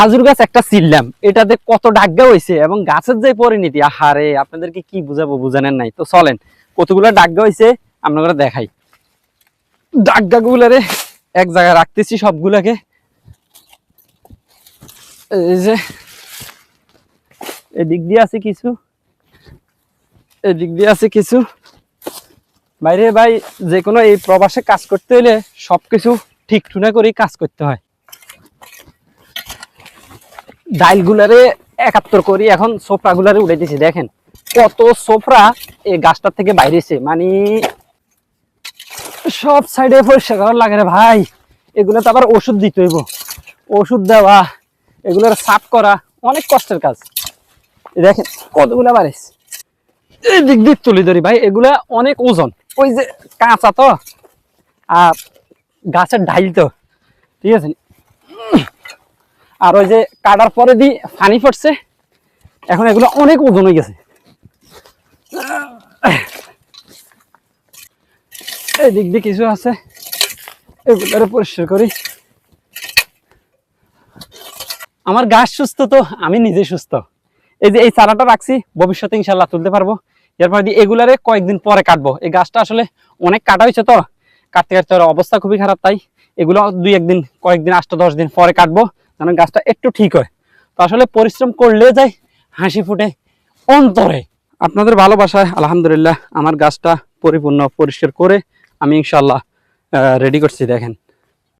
খাজুর গাছ একটা ছিললাম। এটাতে কত ডাগ্গা হয়েছে এবং গাছের যে পরিণতি, আহারে, আপনাদেরকে কি বুঝাবো বুঝানেন নাই। তো চলেন, কতগুলো ডাগ্গা হয়েছে আপনারা দেখাই। ডাগ্গা গুলারে এক জায়গায় রাখতেছি সবগুলাকে। এই যে, এদিক দিয়ে আছে কিছু। এদিক দিয়ে আছে কিছু। বাইরে ভাই যে কোনো এই প্রবাসে কাজ করতে হলে সবকিছু ঠিক টুনা করেই কাজ করতে হয়। ডাইলগুলারে একাত্তর করি, এখন সোফরাগুলারে দিয়েছি দেখেন। কত সোফরা এই গাছটার থেকে বাইরেছে মানে সব সাইডে পরিষ্কার করার লাগে রে ভাই। এগুলো তো আবার ওষুধ দিতে হইব। ওষুধ দেওয়া, এগুলোর সাফ করা, অনেক কষ্টের কাজ। দেখেন, কতগুলা বাড়িস এই দিক দিক তুলি ধরি ভাই, এগুলা অনেক ওজন। ওই যে কাঁচা তো, আর গাছের ঢাইল তো, ঠিক আছে? আর ওই যে কাটার পরে দি পানি পড়ছে, এখন এগুলো অনেক ওজন হয়ে গেছে। এই দিক দিয়ে কিছু আছে এগুলো পরিষ্কার করি। আমার গাছ সুস্থ তো, আমি নিজে সুস্থ। এই যে এই চারাটা রাখছি, ভবিষ্যতে ইনশাল্লাহ তুলতে পারব। এরপর দিয়ে এগুলারে কয়েকদিন পরে কাটবো। এই গাছটা আসলে অনেক কাটা হয়েছে তো, কাটতে কাটতে অবস্থা খুবই খারাপ তাই, এগুলো দুই একদিন, কয়েকদিন, আষ্ট দশ দিন পরে কাটবো। যেন গাছটা একটু ঠিক হয়। তো আসলে পরিশ্রম করলে যাই হাসি ফুটে অন্তরে। আপনাদের ভালোবাসায় আলহামদুলিল্লাহ আমার গাছটা পরিপূর্ণ পরিষ্কার করে আমি ইনশাল্লাহ রেডি করছি, দেখেন।